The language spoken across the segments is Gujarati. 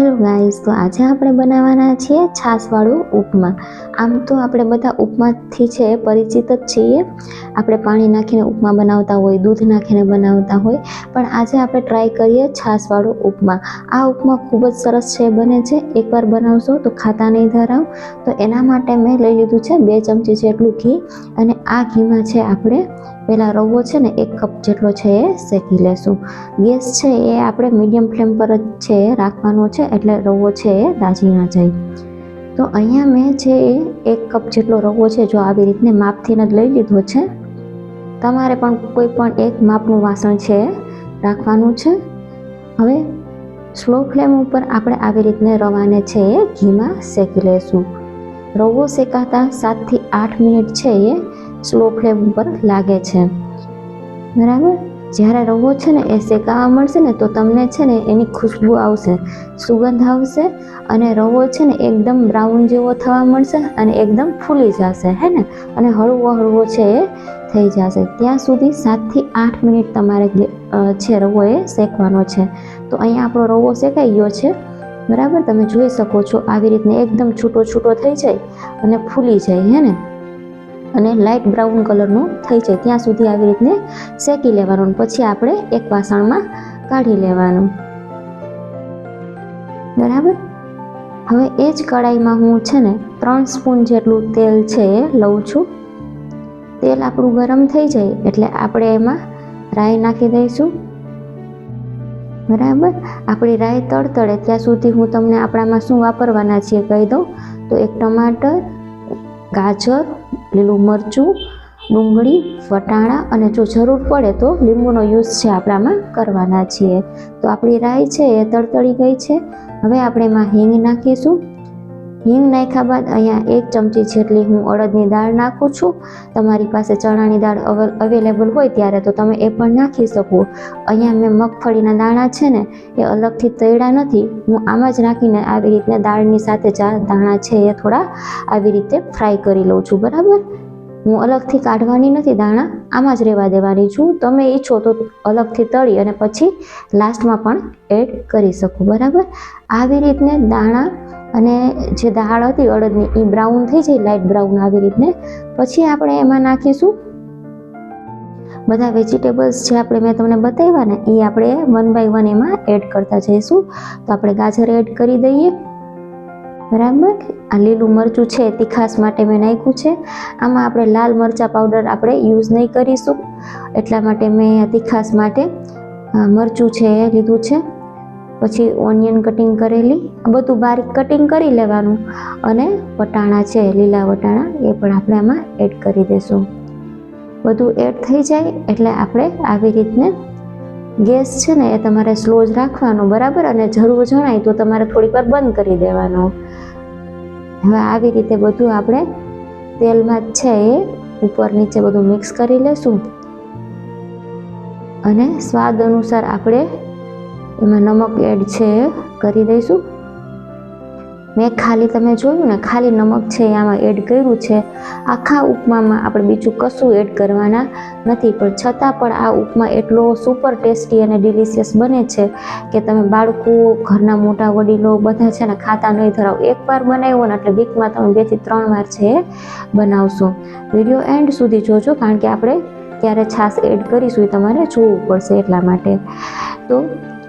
હેલો ગાઈસ તો આજે આપણે બનાવવાના છીએ છાશવાળું ઉપમા. આમ તો આપણે બધા ઉપમાથી છે પરિચિત જ છીએ. આપણે પાણી નાખીને ઉપમા બનાવતા હોય, દૂધ નાખીને બનાવતા હોય, પણ આજે આપણે ટ્રાય કરીએ છાશવાળું ઉપમા. આ ઉપમા ખૂબ જ સરસ છે, બને છે. એકવાર બનાવશો તો ખાતા નહીં ધરાવ. તો એના માટે મેં લઈ લીધું છે બે ચમચી જેટલું ઘી અને આ ઘીમાં છે આપણે પહેલાં રવો છે ને, એક કપ જેટલો છે એ શેકી લેશું. ગેસ છે એ આપણે મીડિયમ ફ્લેમ પર જ છે રાખવાનો છે, એટલે રવો છે એ દાજી ના જાય. તો અહીંયા મેં છે એ એક કપ જેટલો રવો છે, જો આવી રીતને માપથીને જ લઈ લીધો છે. તમારે પણ કોઈ પણ એક માપનું વાસણ છે રાખવાનું છે. હવે સ્લો ફ્લેમ ઉપર આપણે આવી રીતને રવાને છે એ ઘીમાં શેકી લેશું. રવો શેકાતા સાતથી આઠ મિનિટ છે એ સ્લો ફ્લેમ ઉપર લાગે છે. બરાબર? જ્યારે રવો છે ને એ શેકાવા મળશે ને તો તમને છે ને એની ખુશ્બુ આવશે, સુગંધ આવશે અને રવો છે ને એકદમ બ્રાઉન જેવો થવા મળશે અને એકદમ ફૂલી જશે, હે ને? અને હળવો હળવો છે એ થઈ જશે. ત્યાં સુધી સાતથી આઠ મિનિટ તમારે છે રવો એ શેકવાનો છે. તો અહીંયા આપણો રવો શેકાઈ ગયો છે. બરાબર? તમે જોઈ શકો છો, આવી રીતને એકદમ છૂટો છૂટો થઈ જાય અને ફૂલી જાય, હે ને? અને લાઇટ બ્રાઉન કલરનું થઈ જાય ત્યાં સુધી આવી રીતને શેકી લેવાનું પછી આપણે એક વાસણમાં કાઢી લેવાનું. બરાબર? હવે એ જ કડાઈમાં હું છે ને ત્રણ સ્પૂન જેટલું તેલ છે એ લઉં છું. તેલ આપણું ગરમ થઈ જાય એટલે આપણે એમાં રાઈ નાખી દઈશું. બરાબર? આપણી રાઈ તડતડે ત્યાં સુધી હું તમને આપણામાં શું વાપરવાના છીએ કહી દઉં. તો એક ટમાટર, ગાજર લીલું મરચું, ડુંગળી, વટાણા અને જો જરૂર પડે તો લીંબુનો યુઝ છે આપણામાં કરવાના છીએ. તો આપણી રાઈ છે એ તળતળી ગઈ છે. હવે આપણે એમાં હિંગ નાખીશું. હિંગ નાખ્યા બાદ અહીંયા એક ચમચી જેટલી હું અડદની દાળ નાખું છું. તમારી પાસે ચણાની દાળ અવેલેબલ હોય ત્યારે તો તમે એ પણ નાખી શકો. અહીંયા મેં મગફળીના દાણા છે ને, એ અલગથી તળ્યા નથી. હું આમાં જ નાખીને આવી રીતના દાળની સાથે ચા દાણા છે એ થોડા આવી રીતે ફ્રાય કરી લઉં છું, બરાબર? હું અલગથી કાઢવાની નથી દાણા, આમાં જ રહેવા દેવાની છું. તમે ઈચ્છો તો અલગથી તળી અને પછી લાસ્ટમાં પણ એડ કરી શકો, બરાબર? આવી રીતને દાણા અને જે દાળ હતી અડદની એ બ્રાઉન થઈ જાય લાઇટ બ્રાઉન આવી રીતને. પછી આપણે એમાં નાખીશું બધા વેજીટેબલ્સ જે આપણે મેં તમને બતાવ્યા ને એ આપણે વન બાય વન એમાં એડ કરતા જઈશું. તો આપણે ગાજર એડ કરી દઈએ. બરાબર? આ લીલું મરચું છે તીખાસ માટે મેં નાખ્યું છે. આમાં આપણે લાલ મરચાં પાવડર આપણે યુઝ નહીં કરીશું. એટલા માટે મેં તીખાસ માટે મરચું છે એ લીધું છે. પછી ઓનિયન કટિંગ કરેલી. બધું બારીક કટિંગ કરી લેવાનું. અને વટાણા છે, લીલા વટાણા, એ પણ આપણે આમાં એડ કરી દઈશું બધું એડ થઈ જાય એટલે આપણે આવી રીતને ગેસ છે ને એ તમારે સ્લો જ રાખવાનો, બરાબર? અને જરૂર જણાય તો તમારે થોડીક વાર બંધ કરી દેવાનો. હવે આવી રીતે બધું આપણે તેલમાં છે એ ઉપર નીચે બધું મિક્સ કરી લેશું. અને સ્વાદ અનુસાર આપણે એમાં નમક એડ છે, કરી દઈશું. મેં ખાલી તમે જોયું ને, ખાલી નમક છે આમાં એડ કર્યું છે. આખા ઉપમામાં આપણે બીજું કશું એડ કરવાના નથી, પણ છતાં પણ આ ઉપમા એટલો સુપર ટેસ્ટી અને ડિલિશિયસ બને છે કે તમે બાળકો, ઘરના મોટા વડીલો બધા છે ને ખાતા નહીં ધરાવ. એકવાર બનાવ્યો ને એટલે વીકમાં તમે બેથી ત્રણ વાર છે બનાવશો. વીડિયો એન્ડ સુધી જોજો, કારણ કે આપણે ત્યારે છાશ એડ કરીશું એ તમારે જોવું પડશે એટલા માટે. તો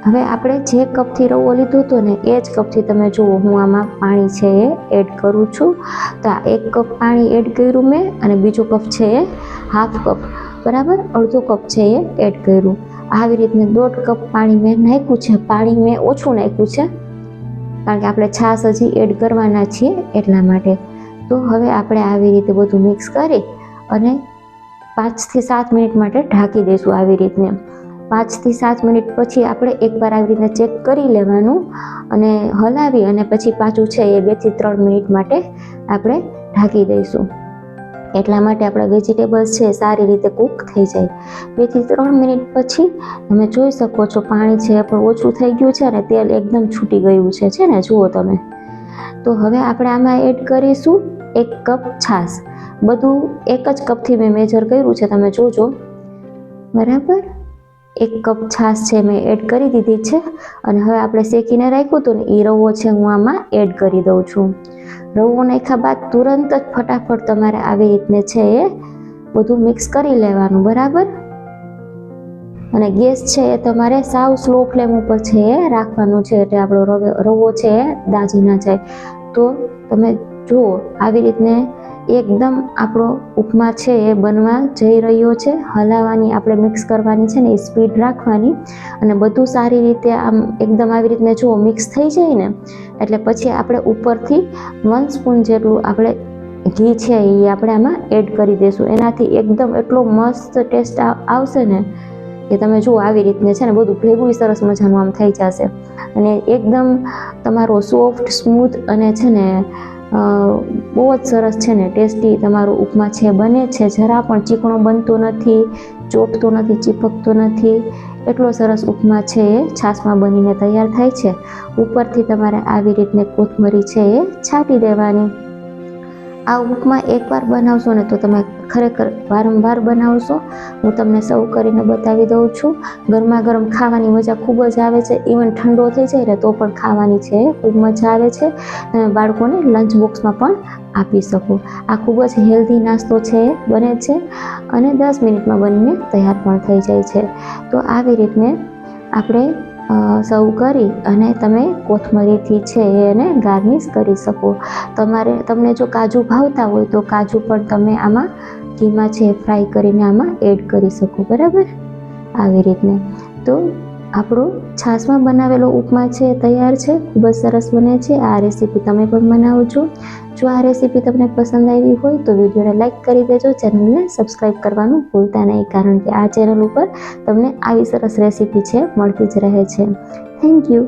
હવે આપણે જે કપથી રવો લીધો હતો ને, એ જ કપથી તમે જુઓ, હું આમાં પાણી છે એ એડ કરું છું. તો આ એક કપ પાણી એડ કર્યું મેં અને બીજો કપ છે એ હાફ કપ. બરાબર? અડધો કપ છે એ એડ કર્યું. આવી રીતને દોઢ કપ પાણી મેં નાખ્યું છે. પાણી મેં ઓછું નાખ્યું છે, કારણ કે આપણે છાશ હજી એડ કરવાના છીએ એટલા માટે. તો હવે આપણે આવી રીતે બધું મિક્સ કરી અને પાંચથી સાત મિનિટ માટે ઢાંકી દઈશું આવી રીતને. પાંચથી સાત મિનિટ પછી આપણે એકવાર આવી રીતે ચેક કરી લેવાનું અને હલાવી અને પછી પાછું છે એ બેથી ત્રણ મિનિટ માટે આપણે ઢાંકી દઈશું. એટલા માટે આપણા વેજીટેબલ્સ છે સારી રીતે કૂક થઈ જાય. બેથી ત્રણ મિનિટ પછી તમે જોઈ શકો છો પાણી છે પણ ઓછું થઈ ગયું છે અને તેલ એકદમ છૂટી ગયું છે છે ને? જુઓ તમે. તો હવે આપણે આમાં એડ કરીશું એક કપ છાશ. બધું એક જ કપથી મેં મેજર કર્યું છે, તમે જોજો. બરાબર? એક કપ છાશ છે મેં એડ કરી દીધી છે અને હવે આપણે શેકીને રાખ્યું હતું ને એ રવો છે હું આમાં એડ કરી દઉં છું. રવો નાખ્યા બાદ તુરંત જ ફટાફટ તમારે આવી રીતને છે એ બધું મિક્સ કરી લેવાનું, બરાબર? અને ગેસ છે એ તમારે સાવ સ્લો ફ્લેમ ઉપર છે એ રાખવાનું છે, એટલે આપણો રવો છે એ દાજી ના જાય. તો તમે જુઓ, આવી રીતને એકદમ આપણો ઉપમા છે એ બનવા જઈ રહ્યો છે. હલાવવાની આપણે મિક્સ કરવાની છે ને એ સ્પીડ રાખવાની. અને બધું સારી રીતે આમ એકદમ આવી રીતને જુઓ મિક્સ થઈ જાય ને, એટલે પછી આપણે ઉપરથી વન સ્પૂન જેટલું આપણે ઘી છે એ આપણે આમાં એડ કરી દઈશું. એનાથી એકદમ એટલો મસ્ત ટેસ્ટ આવશે ને, કે તમે જુઓ આવી રીતને છે ને બધું ભેગું સરસ મજાનું આમ થઈ જશે. અને એકદમ તમારો સોફ્ટ સ્મૂથ અને છે ને બહુ જ સરસ છે ને, ટેસ્ટી તમારું ઉપમા છે, બને છે. જરા પણ ચીકણો બનતો નથી, ચોટતો નથી, ચીપકતો નથી. એટલો સરસ ઉપમા છે એ, છાશમાં બનીને તૈયાર થાય છે. ઉપરથી તમારે આવી રીતને કોથમરી છે એ છાંટી દેવાની. આ ઉપમા એકવાર બનાવશો ને તો તમે ખરેખર વારંવાર બનાવશો. હું તમને સર્વ કરીને બતાવી દઉં છું. ગરમા ગરમ ખાવાની મજા ખૂબ જ આવે છે. ઇવન ઠંડો થઈ જાય ને તો પણ ખાવાની છે. ખૂબ મજા આવે છે. તમે બાળકોને લંચ બોક્સમાં પણ આપી શકો. આ ખૂબ જ હેલ્ધી નાસ્તો છે, બને છે. અને દસ મિનિટમાં બનીને તૈયાર પણ થઈ જાય છે. તો આવી રીતને આપણે સર્વ કરી અને તમે કોથમરીથી છે એને ગાર્નિશ કરી શકો. તમારે, તમને જો કાજુ ભાવતા હોય તો કાજુ પણ તમે આમાં ઘીમાં છે ફ્રાય કરીને આમાં એડ કરી શકો, બરાબર? આવી રીતને. તો આપણો છાશમાં બનાવેલો ઉપમા છે, તૈયાર છે, ખૂબ જ સરસ બને છે. આ રેસીપી તમે પણ બનાવજો જો આ રેસીપી તમને પસંદ આવી હોય તો વિડીયોને લાઇક કરી દેજો, ચેનલને સબસ્ક્રાઈબ કરવાનું ભૂલતા નહીં, કારણ કે આ ચેનલ ઉપર તમને આવી સરસ રેસીપી છે, મળતી જ રહે છે. Thank you.